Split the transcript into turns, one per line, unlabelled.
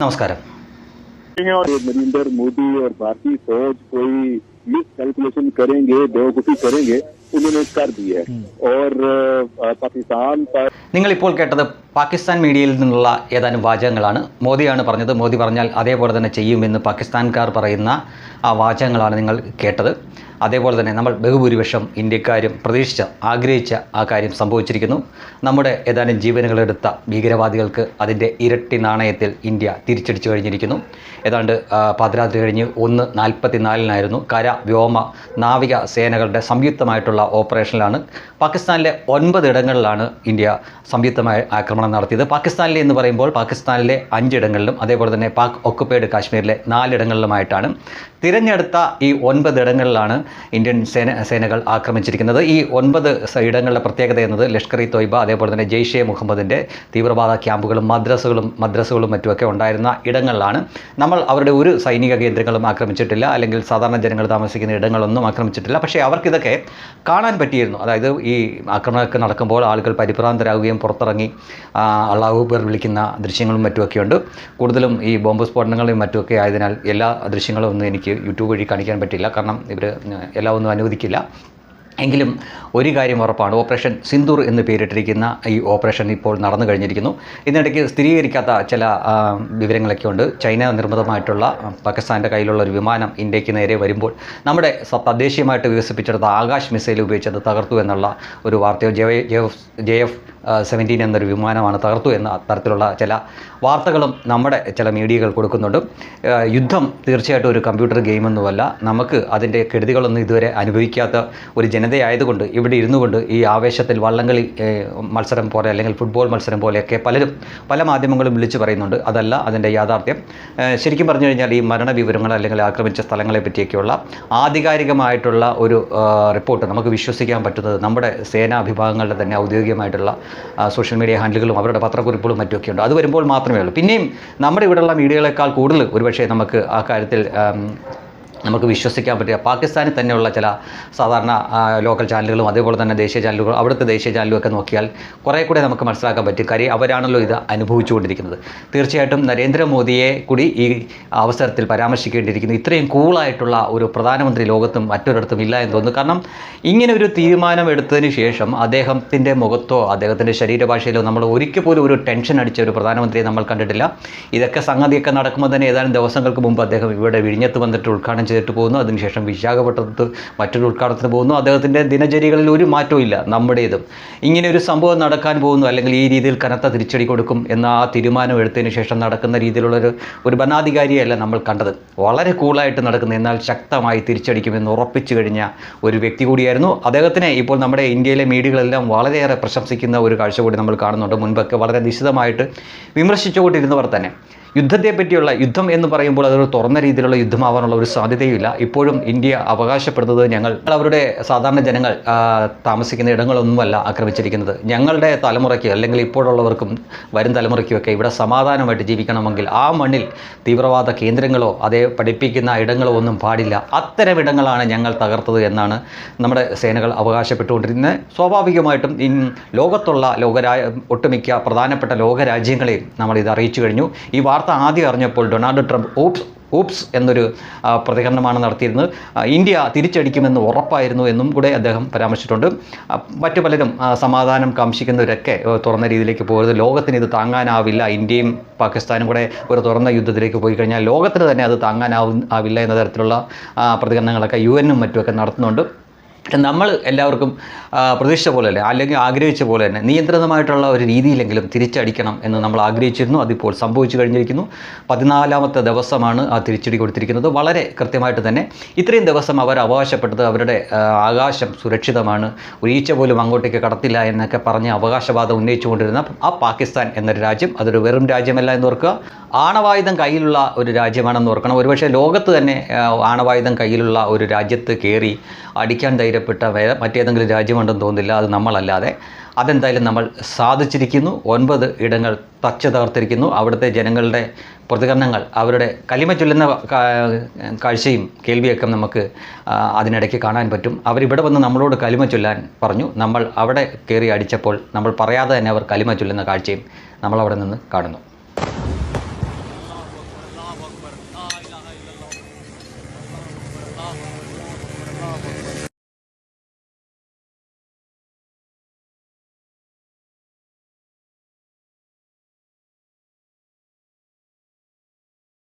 നമസ്കാരം
और नरेंद्र मोदी और भारतीय फौज कोई मिस कैलकुलेशन करेंगे बेवकूफी करेंगे उन्होंने कर दी है और अ, पाकिस्तान पर
നിങ്ങളിപ്പോൾ കേട്ടത് പാകിസ്ഥാൻ മീഡിയയിൽ നിന്നുള്ള ഏതാനും വാചകങ്ങളാണ്. മോദിയാണ് പറഞ്ഞത്. മോദി പറഞ്ഞാൽ അതേപോലെ തന്നെ ചെയ്യുമെന്ന് പാകിസ്ഥാൻകാർ പറയുന്ന ആ വാചകങ്ങളാണ് നിങ്ങൾ കേട്ടത്. അതേപോലെ തന്നെ നമ്മൾ ബഹുഭൂരിപക്ഷം ഇന്ത്യക്കാരും പ്രതീക്ഷിച്ച ആഗ്രഹിച്ച ആ കാര്യം സംഭവിച്ചിരിക്കുന്നു. നമ്മുടെ ഏതാനും ജീവനുകളെടുത്ത ഭീകരവാദികൾക്ക് അതിന്റെ ഇരട്ടി നാണയത്തിൽ ഇന്ത്യ തിരിച്ചടിച്ചു കഴിഞ്ഞിരിക്കുന്നു. ഏതാണ്ട് പാതിരാത്രി കഴിഞ്ഞ് ഒന്ന് നാൽപ്പത്തി നാലിനായിരുന്നു കര വ്യോമ നാവിക സേനകളുടെ സംയുക്തമായിട്ടുള്ള ഓപ്പറേഷനിലാണ് പാകിസ്ഥാനിലെ ഒൻപത് ഇടങ്ങളിലാണ് ഇന്ത്യ സംയുക്തമായ ആക്രമണം നടത്തിയത്. പാകിസ്ഥാനിലെ എന്ന് പറയുമ്പോൾ പാകിസ്ഥാനിലെ അഞ്ചിടങ്ങളിലും അതേപോലെ തന്നെ പാക് ഒക്കുപ്പൈഡ് കാശ്മീരിലെ നാലിടങ്ങളിലുമായിട്ടാണ് തിരഞ്ഞെടുത്ത ഈ ഒൻപത് ഇടങ്ങളിലാണ് ഇന്ത്യൻ സേന സേനകൾ ആക്രമിച്ചിരിക്കുന്നത്. ഈ ഒൻപത് ഇടങ്ങളുടെ പ്രത്യേകത എന്നത് ലഷ്കർ ഇ തോയ്ബ അതേപോലെ തന്നെ ജെയ്ഷെ മുഹമ്മദിന്റെ തീവ്രവാദ ക്യാമ്പുകളും മദ്രസകളും മദ്രസകളും മറ്റുമൊക്കെ ഉണ്ടായിരുന്ന ഇടങ്ങളിലാണ്. നമ്മൾ അവരുടെ ഒരു സൈനിക കേന്ദ്രങ്ങളും ആക്രമിച്ചിട്ടില്ല അല്ലെങ്കിൽ സാധാരണ ജനങ്ങൾ താമസിക്കുന്ന ഇടങ്ങളൊന്നും ആക്രമിച്ചിട്ടില്ല. പക്ഷേ അവർക്കിതൊക്കെ കാണാൻ പറ്റിയിരുന്നു. അതായത് ഈ ആക്രമണമൊക്കെ നടക്കുമ്പോൾ ആളുകൾ പരിഭ്രാന്തരാകുകയും പുറത്തിറങ്ങി അള്ളാഹു പേർ വിളിക്കുന്ന ദൃശ്യങ്ങളും മറ്റുമൊക്കെയുണ്ട്. കൂടുതലും ഈ ബോംബ് സ്ഫോടനങ്ങളും മറ്റുമൊക്കെ ആയതിനാൽ എല്ലാ ദൃശ്യങ്ങളും ഒന്നും എനിക്ക് യൂട്യൂബ് വഴി കാണിക്കാൻ പറ്റില്ല. കാരണം ഇവർ എല്ലാം ഒന്നും അനുവദിക്കില്ല. എങ്കിലും ഒരു കാര്യം ഉറപ്പാണ്. ഓപ്പറേഷൻ സിന്ദൂർ എന്ന് പേരിട്ടിരിക്കുന്ന ഈ ഓപ്പറേഷൻ ഇപ്പോൾ നടന്നു കഴിഞ്ഞിരിക്കുന്നു. ഇതിനിടയ്ക്ക് സ്ഥിരീകരിക്കാത്ത ചില വിവരങ്ങളൊക്കെ ഉണ്ട്. ചൈന നിർമ്മിതമായിട്ടുള്ള പാകിസ്ഥാന്റെ കയ്യിലുള്ള ഒരു വിമാനം ഇന്ത്യയ്ക്ക് നേരെ വരുമ്പോൾ നമ്മുടെ തദ്ദേശീയമായിട്ട് വികസിപ്പിച്ചെടുത്ത ആകാശ് മിസൈൽ ഉപയോഗിച്ചത് തകർത്തു എന്നുള്ള ഒരു വാർത്തയോ J F J F seventeen എന്നൊരു വിമാനമാണ് തകർത്തു എന്ന തരത്തിലുള്ള ചില വാർത്തകളും നമ്മുടെ ചില മീഡിയകൾ കൊടുക്കുന്നുണ്ട്. യുദ്ധം തീർച്ചയായിട്ടും ഒരു കമ്പ്യൂട്ടർ ഗെയിമൊന്നുമല്ല നമുക്ക് അതിന്റെ കെടുതികളൊന്നും ഇതുവരെ അനുഭവിക്കാത്ത ഒരു ജനതയായതുകൊണ്ട് ഇവിടെ ഇരുന്നു കൊണ്ട് ഈ ആവേശത്തിൽ വള്ളംകളി മത്സരം പോലെ അല്ലെങ്കിൽ ഫുട്ബോൾ മത്സരം പോലെയൊക്കെ പലരും പല മാധ്യമങ്ങളും വിളിച്ചു പറയുന്നുണ്ട്. അതല്ല അതിന്റെ യാഥാർത്ഥ്യം. ശരിക്കും പറഞ്ഞു കഴിഞ്ഞാൽ ഈ മരണവിവരങ്ങൾ അല്ലെങ്കിൽ ആക്രമിച്ച സ്ഥലങ്ങളെ പറ്റിയൊക്കെയുള്ള ആധികാരികമായിട്ടുള്ള ഒരു റിപ്പോർട്ട് നമുക്ക് വിശ്വസിക്കാൻ പറ്റുന്നത് നമ്മുടെ സേനാ വിഭാഗങ്ങളുടെ തന്നെ ഔദ്യോഗികമായിട്ടുള്ള സോഷ്യൽ മീഡിയ ഹാൻഡിലുകളും അവരുടെ പത്രക്കുറിപ്പുകളും മറ്റുമൊക്കെ ഉണ്ട്. അത് വരുമ്പോൾ മാത്രമേ ഉള്ളൂ. പിന്നെയും നമ്മുടെ ഇവിടെയുള്ള മീഡിയകളെക്കാൾ കൂടുതൽ ഒരുപക്ഷെ നമുക്ക് ആ കാര്യത്തിൽ നമുക്ക് വിശ്വസിക്കാൻ പറ്റുക പാകിസ്ഥാനിൽ തന്നെയുള്ള ചില സാധാരണ ലോക്കൽ ചാനലുകളും അതേപോലെ തന്നെ ദേശീയ ചാനലുകളും അവിടുത്തെ ദേശീയ ചാനലും ഒക്കെ നോക്കിയാൽ കുറേ കൂടെ നമുക്ക് മനസ്സിലാക്കാൻ പറ്റും. കാര്യം അവരാണല്ലോ ഇത് അനുഭവിച്ചുകൊണ്ടിരിക്കുന്നത്. തീർച്ചയായിട്ടും നരേന്ദ്രമോദിയെ കൂടി ഈ അവസരത്തിൽ പരാമർശിക്കേണ്ടിയിരിക്കുന്നു. ഇത്രയും കൂളായിട്ടുള്ള ഒരു പ്രധാനമന്ത്രി ലോകത്തും മറ്റൊരിടത്തും ഇല്ല എന്ന് തോന്നുന്നു. കാരണം ഇങ്ങനെ ഒരു തീരുമാനം എടുത്തതിന് ശേഷം അദ്ദേഹത്തിന്റെ മുഖത്തോ അദ്ദേഹത്തിന്റെ ശരീരഭാഷയിലോ നമ്മൾ ഒരിക്കൽ പോലും ഒരു ടെൻഷൻ അടിച്ച ഒരു പ്രധാനമന്ത്രിയെ നമ്മൾ കണ്ടിട്ടില്ല. ഇതൊക്കെ സംഗതിയൊക്കെ നടക്കുമ്പോൾ തന്നെ ഏതാനും ദിവസങ്ങൾക്ക് മുമ്പ് അദ്ദേഹം ഇവിടെ വിഴിഞ്ഞത്ത് വന്നിട്ട് ഉദ്ഘാടനം ചെയ്തിട്ട് പോകുന്നു. അതിനുശേഷം വിശാഖപട്ടണത്ത് മറ്റൊരു ഉദ്ഘാടനത്തിന് പോകുന്നു. അദ്ദേഹത്തിന്റെ ദിനചര്യകളിൽ ഒരു മാറ്റവും ഇല്ല. നമ്മുടേതും. ഇങ്ങനെ ഒരു സംഭവം നടക്കാൻ പോകുന്നു. അല്ലെങ്കിൽ ഈ രീതിയിൽ കനത്ത തിരിച്ചടി കൊടുക്കും എന്ന ആ തീരുമാനം എടുത്തതിന് ശേഷം നടക്കുന്ന രീതിയിലുള്ളൊരു ഒരു ഭരണാധികാരിയല്ല നമ്മൾ കണ്ടത്. വളരെ കൂളായിട്ട് നടക്കുന്ന. എന്നാൽ ശക്തമായി തിരിച്ചടിക്കുമെന്ന് ഉറപ്പിച്ചു കഴിഞ്ഞ ഒരു വ്യക്തി കൂടിയായിരുന്നു അദ്ദേഹത്തിനെ. ഇപ്പോൾ നമ്മുടെ ഇന്ത്യയിലെ മീഡിയകളെല്ലാം വളരെയേറെ പ്രശംസിക്കുന്ന ഒരു കാഴ്ച കൂടി നമ്മൾ കാണുന്നുണ്ട്. മുൻപൊക്കെ വളരെ നിശിതമായിട്ട് വിമർശിച്ചുകൊണ്ടിരുന്നവർ തന്നെ. യുദ്ധത്തെ പറ്റിയുള്ള യുദ്ധം എന്ന് പറയുമ്പോൾ അതൊരു തുറന്ന രീതിയിലുള്ള യുദ്ധമാവാനുള്ള ഒരു സാധ്യതയില്ല ഇപ്പോഴും ഇന്ത്യ അവകാശപ്പെടുന്നത് ഞങ്ങൾ അവരുടെ സാധാരണ ജനങ്ങൾ താമസിക്കുന്ന ഇടങ്ങളൊന്നുമല്ല ആക്രമിച്ചിരിക്കുന്നത്. ഞങ്ങളുടെ തലമുറയ്ക്ക് അല്ലെങ്കിൽ ഇപ്പോഴുള്ളവർക്കും വരും തലമുറയ്ക്കുമൊക്കെ ഇവിടെ സമാധാനമായിട്ട് ജീവിക്കണമെങ്കിൽ ആ മണ്ണിൽ തീവ്രവാദ കേന്ദ്രങ്ങളോ അതേ പഠിപ്പിക്കുന്ന ഇടങ്ങളോ ഒന്നും പാടില്ല. അത്തരം ഇടങ്ങളാണ് ഞങ്ങൾ തകർത്തത് എന്നാണ് നമ്മുടെ സേനകൾ അവകാശപ്പെട്ടുകൊണ്ടിരുന്നത് സ്വാഭാവികമായിട്ടും ലോകത്തുള്ള ലോകരാ ഒട്ടുമിക്ക പ്രധാനപ്പെട്ട ലോകരാജ്യങ്ങളെയും നമ്മൾ ഇത് അറിയിച്ചു കഴിഞ്ഞു. ഈ വാർത്ത ആദ്യം അറിഞ്ഞപ്പോൾ ഡൊണാൾഡ് ട്രംപ് ഓപ്സ് ഓപ്സ് എന്നൊരു പ്രതികരണമാണ് നടത്തിയിരുന്നത്. ഇന്ത്യ തിരിച്ചടിക്കുമെന്ന് ഉറപ്പായിരുന്നു എന്നും കൂടെ അദ്ദേഹം പരാമർശിച്ചിട്ടുണ്ട്. മറ്റു പലരും സമാധാനം കാംക്ഷിക്കുന്നവരൊക്കെ തുറന്ന രീതിയിലേക്ക് പോകരുത് ലോകത്തിന് ഇത് താങ്ങാനാവില്ല. ഇന്ത്യയും പാകിസ്ഥാനും കൂടെ ഒരു തുറന്ന യുദ്ധത്തിലേക്ക് പോയി കഴിഞ്ഞാൽ ലോകത്തിന് തന്നെ അത് താങ്ങാനാവും ആവില്ല എന്ന തരത്തിലുള്ള പ്രതികരണങ്ങളൊക്കെ യു എന്നും മറ്റുമൊക്കെ നടത്തുന്നുണ്ട്. നമ്മൾ എല്ലാവർക്കും പ്രതീക്ഷിച്ച പോലെ തന്നെ അല്ലെങ്കിൽ ആഗ്രഹിച്ച പോലെ തന്നെ. നിയന്ത്രിതമായിട്ടുള്ള ഒരു രീതിയിലെങ്കിലും തിരിച്ചടിക്കണം എന്ന് നമ്മൾ ആഗ്രഹിച്ചിരുന്നു. അതിപ്പോൾ സംഭവിച്ചു കഴിഞ്ഞിരിക്കുന്നു. പതിനാലാമത്തെ ദിവസമാണ് ആ തിരിച്ചടി കൊടുത്തിരിക്കുന്നത്. വളരെ കൃത്യമായിട്ട് തന്നെ ഇത്രയും ദിവസം അവർ അവകാശപ്പെട്ടത് അവരുടെ ആകാശം സുരക്ഷിതമാണ്. ഒരീച്ച പോലും അങ്ങോട്ടേക്ക് കടത്തില്ല എന്നൊക്കെ പറഞ്ഞ് അവകാശവാദം ഉന്നയിച്ചുകൊണ്ടിരുന്ന ആ പാകിസ്ഥാൻ എന്നൊരു രാജ്യം അതൊരു വെറും രാജ്യമല്ല എന്ന് ഓർക്കുക. ആണവായുധം കയ്യിലുള്ള ഒരു രാജ്യമാണെന്ന് ഓർക്കണം. ഒരുപക്ഷെ ലോകത്ത് തന്നെ ആണവായുധം കയ്യിലുള്ള ഒരു രാജ്യത്ത് കയറി അടിക്കാൻ ധൈര്യപ്പെട്ട വേറെ മറ്റേതെങ്കിലും രാജ്യമുണ്ടെന്ന് തോന്നുന്നില്ല അത് നമ്മളല്ലാതെ. അതെന്തായാലും നമ്മൾ സാധിച്ചിരിക്കുന്നു. ഒൻപത് ഇടങ്ങൾ തച്ച് തകർത്തിരിക്കുന്നു. അവിടുത്തെ ജനങ്ങളുടെ പ്രതികരണങ്ങൾ അവരുടെ കലിമ ചൊല്ലുന്ന കാഴ്ചയും കേൾവിയൊക്കെ നമുക്ക് അതിനിടയ്ക്ക് കാണാൻ പറ്റും. അവരിവിടെ വന്ന് നമ്മളോട് കലിമ ചൊല്ലാൻ പറഞ്ഞു. നമ്മൾ അവിടെ കയറി അടിച്ചപ്പോൾ നമ്മൾ പറയാതെ തന്നെ അവർ കലിമ ചൊല്ലുന്ന കാഴ്ചയും നമ്മളവിടെ നിന്ന് കാണുന്നു.